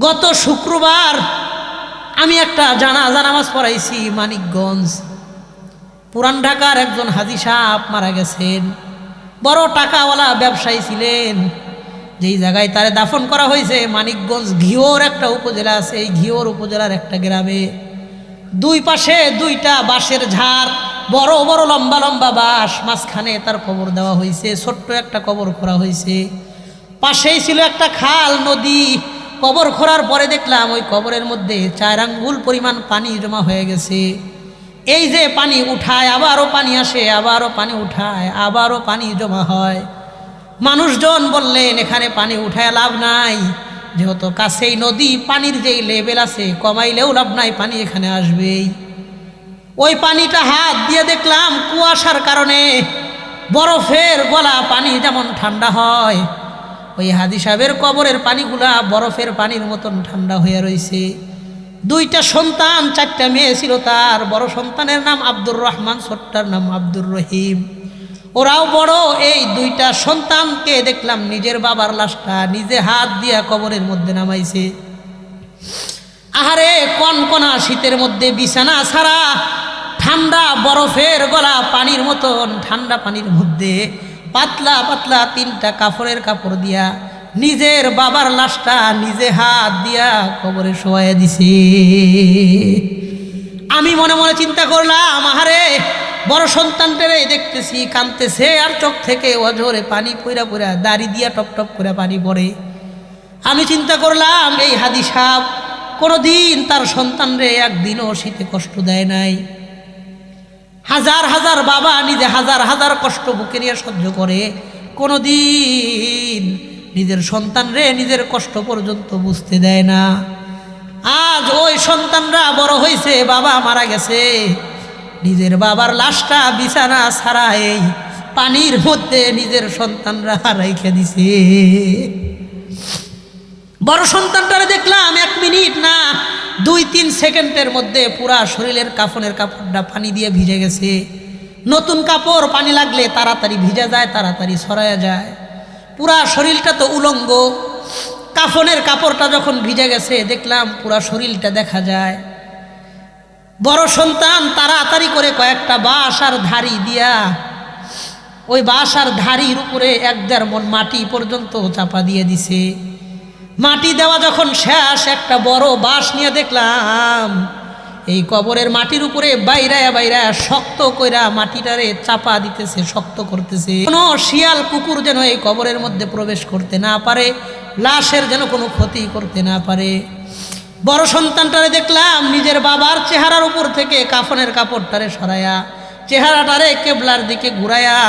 গত শুক্রবার আমি একটা জানাজা নামাজ পড়াইছি মানিকগঞ্জ। পুরান ঢাকার একজন হাজি সাহেব মারা গেছেন। বড় টাকাওয়ালা ব্যবসায়ী ছিলেন। যেই জায়গায় তারে দাফন করা হয়েছে, মানিকগঞ্জ ঘিওর একটা উপজেলা আছে, এই ঘিওর উপজেলার একটা গ্রামে। দুই পাশে দুইটা বাঁশের ঝাড়, বড় বড় লম্বা লম্বা বাঁশ, মাঝখানে তার কবর দেওয়া হয়েছে, ছোট্ট একটা কবর করা হয়েছে। পাশেই ছিল একটা খাল, নদী কবর খোঁড়ার পরে দেখলাম ওই কবরের মধ্যে চার আঙ্গুল পরিমাণ পানি জমা হয়ে গেছে। এই যে পানি উঠায়, আবারও পানি আসে, আবারও পানি উঠায়, আবারও পানি জমা হয়। মানুষজন বললেন, এখানে পানি উঠায় লাভ নাই। যেহেতু কাছেই নদী, পানির যেই লেভেল আছে, কমাইলেও লাভ নাই, পানি এখানে আসবেই। ওই পানিটা হাত দিয়ে দেখলাম কুয়াশার কারণে বরফের গলা পানি যেমন ঠান্ডা হয় ওই হাদি সাহেবের কবরের পানিগুলা বরফের পানির মতন ঠান্ডা হয়ে রয়েছে দুইটা সন্তান, চারটা মেয়ে ছিল তার। বড় সন্তানের নাম আব্দুর রহমান, ছোট্টার নাম আব্দুর রহিম। ওরাও বড়, এই দুইটা সন্তানকে দেখলাম নিজের বাবার লাশটা নিজে হাত দিয়া কবরের মধ্যে নামাইছে। আহারে কনকনা শীতের মধ্যে বিছানা ছাড়া ঠান্ডা বরফের গলা পানির মতন, ঠান্ডা পানির মধ্যে পাতলা পাতলা তিনটা কাপড়ের কাপড় দিয়া, নিজের বাবার লাশটা নিজে হাত দিয়া কবরে শোয়া দিছে। আমি মনে মনে চিন্তা করলাম, আহারে, বড় সন্তানটারে দেখতেছি কানতেছে আর চোখ থেকে অজরে পানি পইরা পইরা দাড়ি দিয়া টপ টপ করে পানি পড়ে। আমি চিন্তা করলাম, এই হাদি সাপ কোনোদিন তার সন্তানরে একদিনও শীতে কষ্ট দেয় নাই। হাজার হাজার বাবা নিজে হাজার হাজার কষ্ট বুকে নিয়ে সহ্য করে। কোনো দিন নিজের সন্তানরে নিজের কষ্ট পর্যন্ত বুঝতে দেয় না। আজ ওই সন্তানরা বড় হয়েছে বাবা মারা গেছে। নিজের বাবার লাশটা বিছানা ছাড়া এই পানির মধ্যে নিজের সন্তানরা রাইখে দিছে। বড় সন্তানটারে দেখলাম এক মিনিট না দুই তিন সেকেন্ডের মধ্যে পুরা শরীরের কাফনের কাপড়টা পানি দিয়ে ভিজে গেছে। নতুন কাপড় পানি লাগলে তাড়াতাড়ি ভিজে যায়, তাড়াতাড়ি ছড়ায়া যায়। পুরা শরীরটা তো উলঙ্গ। কাফনের কাপড়টা যখন ভিজে গেছে, দেখলাম পুরা শরীরটা দেখা যায়। বড় সন্তান তাড়াতাড়ি করে কয়েকটা বাঁশ আর ধারি দিয়া, ওই বাঁশ আর ধারির উপরে এক দেড় মন মাটি পর্যন্ত চাপা দিয়ে দিছে। মাটি দেওয়া যখন শেষ, একটা বড় বাঁশ নিয়ে দেখলাম, এই কবরের মাটির উপরে বাইরায়া বাইরায়া শক্ত কইরা মাটিটারে চাপা দিতেছে, শক্ত করতেছে। কোনো শিয়াল কুকুর যেন এই কবরের মধ্যে প্রবেশ করতে না পারে, লাশের যেন কোনো ক্ষতি করতে না পারে। বড় সন্তানটারে দেখলাম নিজের বাবার চেহারার উপর থেকে কাফনের কাপড়টারে সরায়া, চেহারাটারে কেবলার দিকে ঘুরায়া,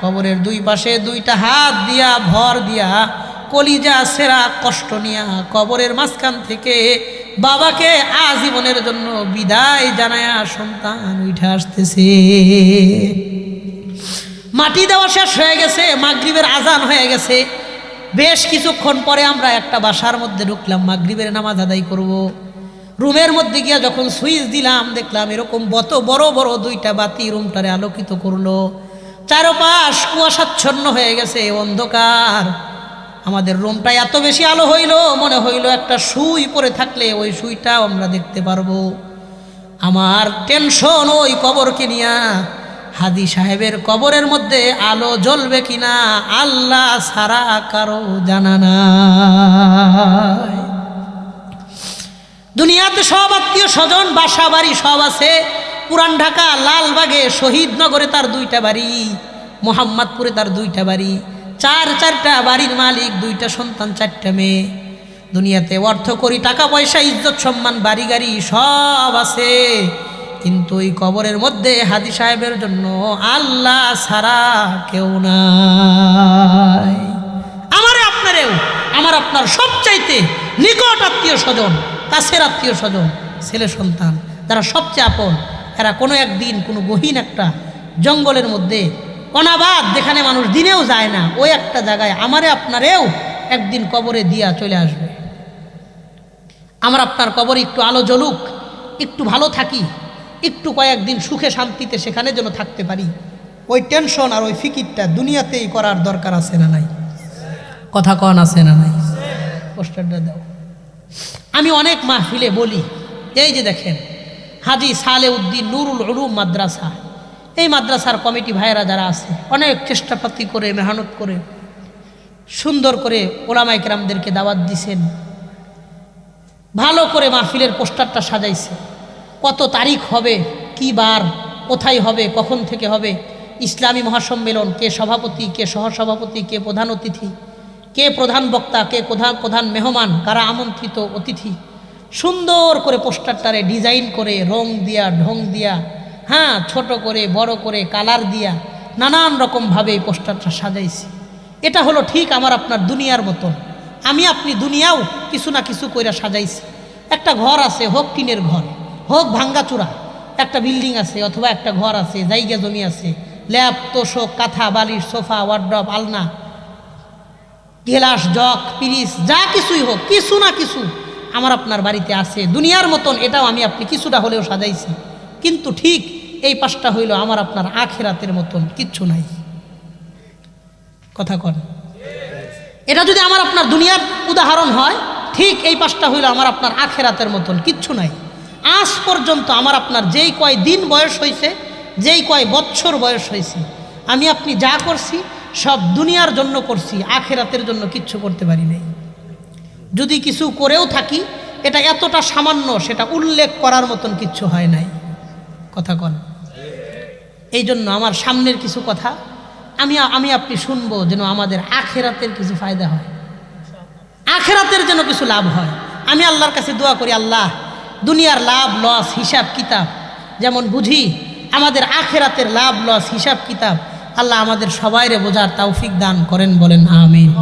কবরের দুই পাশে দুইটা হাত দিয়া, ভর দিয়া কলিজা সেরা কষ্ট নিয়া কবরের মাঝখান থেকে বাবাকে আজীবনের জন্য বিদায় জানায়া সন্তান উঠে আসতেছে। মাটি দেওয়া শেষ হয়ে গেছে, মাগরিবের আজান হয়ে গেছে। বেশ কিছুক্ষণ পরে আমরা একটা বাসার মধ্যে ঢুকলাম, মাগরিবের নামাজ আদায় করব। রুমের মধ্যে গিয়া যখন সুইচ দিলাম, দেখলাম এরকম বত বড় বড় দুইটা বাতি রুমটারে আলোকিত করল। চারপাশ কুয়াশাচ্ছন্ন হয়ে গেছে, অন্ধকার। আমাদের রুমটা এত বেশি আলো হইল, মনে হইল একটা সুই পরে থাকলে ওই সুইটাও আমরা দেখতে পারব। আমার টেনশন ওই কবরকে নিয়া, হাদি সাহেবের কবরের মধ্যে আলো জ্বলবে কিনা, আল্লাহ সারা কারও জানা নাই। দুনিয়াতে সব আত্মীয় স্বজন, বাসা বাড়ি সব আছে। পুরান ঢাকা, লালবাগে, শহীদনগরে তার দুইটা বাড়ি, মোহাম্মদপুরে তার দুইটা বাড়ি। চার, চারটা বাড়ির মালিক, দুইটা সন্তান, চারটা মেয়ে। দুনিয়াতে অর্থ করি, টাকা পয়সা, ইজ্জত, সম্মান, বাড়ি, গাড়ি, সব আছে। কিন্তু ওই কবরের মধ্যে হাদি সাহেবের জন্য আল্লাহ ছাড়া কেউ নাই। আমারে আপনারেও, আমার আপনার সবচাইতে নিকট আত্মীয় স্বজন, কাছের আত্মীয় স্বজন, ছেলে সন্তান, যারা সবচেয়ে আপন, এরা কোনো একদিন কোনো গহীন একটা জঙ্গলের মধ্যে অনাবাদ, যেখানে মানুষ দিনেও যায় না, ওই একটা জায়গায় আমারে আপনারেও একদিন কবরে দিয়া চলে আসবে। আমার আপনার কবরে একটু আলো জ্বলুক, একটু ভালো থাকি, একটু কয়েকদিন সুখে শান্তিতে সেখানে যেন থাকতে পারি। ওই টেনশন আর ওই ফিকিরটা দুনিয়াতেই করার দরকার আছে না নাই? কথা কন আছে না নাই? পোস্টারটা দাও। আমি অনেক মাহফিলে বলি, এই যে দেখেন, হাজি সালে উদ্দিন নুরুল উলুম মাদ্রাসা এই মাদ্রাসার কমিটি ভাইয়েরা যারা আছে, অনেক চেষ্টাপাতি করে, মেহনত করে, সুন্দর করে ওলামাই কেরামদেরকে দাওয়াত দিছেন। ভালো করে মাহফিলের পোস্টারটা সাজাইছে। কত তারিখ হবে, কি বার, কোথায় হবে, কখন থেকে হবে, ইসলামী মহাসম্মেলন, কে সভাপতি, কে সহসভাপতি, কে প্রধান অতিথি, কে প্রধান বক্তা, কে প্রধান প্রধান মেহমান, কারা আমন্ত্রিত অতিথি। সুন্দর করে পোস্টারটারে ডিজাইন করে, রং দিয়া, ঢং দিয়া হ্যাঁ ছোট করে, বড় করে, কালার দিয়া নানান রকমভাবে এই পোস্টারটা সাজাইছি। এটা হলো ঠিক আমার আপনার দুনিয়ার মতন। আমি আপনি দুনিয়াও কিছু না কিছু কইরা সাজাইছি। একটা ঘর আছে, হোক টিনের ঘর, হোক ভাঙ্গাচূড়া একটা বিল্ডিং আছে অথবা একটা ঘর আছে, জায়গা জমি আছে, ল্যাব, তোষক, কাঁথা, বালিশ, সোফা, ওয়ার্ড্রপ, আলনা, গেলাস, জগ পিরিস যা কিছুই হোক, কিছু না কিছু আমার আপনার বাড়িতে আছে। দুনিয়ার মতন এটাও আমি আপনি কিছুটা হলেও সাজাইছি। কিন্তু ঠিক এই পাশটা হইল আমার আপনার আখেরাতের মতন, কিচ্ছু নাই। কথা কন। এটা যদি আমার আপনার দুনিয়ার উদাহরণ হয়, ঠিক এই পাশটা হইল আমার আপনার আখেরাতের মতন, কিচ্ছু নাই। আজ পর্যন্ত আমার আপনার যেই কয় দিন বয়স হয়েছে যেই কয় বৎসর বয়স হয়েছে আমি আপনি যা করছি, সব দুনিয়ার জন্য করছি, আখেরাতের জন্য কিচ্ছু করতে পারি নাই। যদি কিছু করেও থাকি, এটা এতটা সামান্য, সেটা উল্লেখ করার মতন কিচ্ছু হয় নাই। কথা কন। এই জন্য আমার সামনের কিছু কথা আমি আমি আপনি শুনব যেন আমাদের আখেরাতের কিছু ফায়দা হয়। আখেরাতের যেন কিছু লাভ হয়। আমি আল্লাহর কাছে দোয়া করি, আল্লাহ, দুনিয়ার লাভ লস হিসাব, কিতাব। যেমন বুঝি, আমাদের আখেরাতের লাভ লস হিসাব, কিতাব, আল্লাহ আমাদের সবাইরে বোঝার তৌফিক দান করেন, বলেন, আমিন।